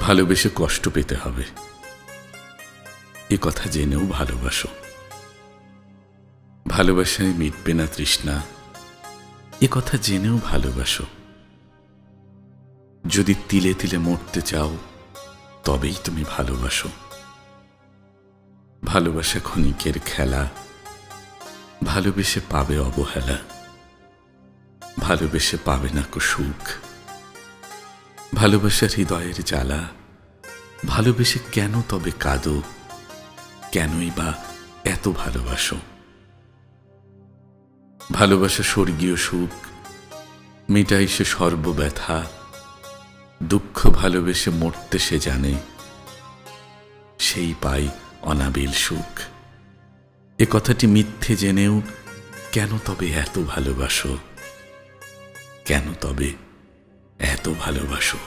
ভালোবেসে কষ্ট পেতে হবে। এ কথা জেনেও ভালোবাসো। ভালোবাসায় মিটবে না তৃষ্ণা। এ কথা জেনেও ভালোবাসো। যদি তিলে তিলে মরতে চাও, তবেই তুমি ভালোবাসো। ভালোবাসা ক্ষণিকের খেলা। ভালোবেসে পাবে অবহেলা। ভালোবেসে পাবে না কো সুখ। ভালোবাসা হৃদয়ের জ্বালা। ভালোবেসে কেন তবে কাঁদো? কেনই বা এত ভালোবাসো? ভালোবাসা স্বর্গীয় সুখ, মেটাই সে সর্বব্যথা, দুঃখ ভালোবেসে মরতে সে জানে, সেই পাই অনাবিল সুখ। এ কথাটি মিথ্যে জেনেও কেন তবে এত ভালোবাসো? কেন তবে এত ভালোবাসো?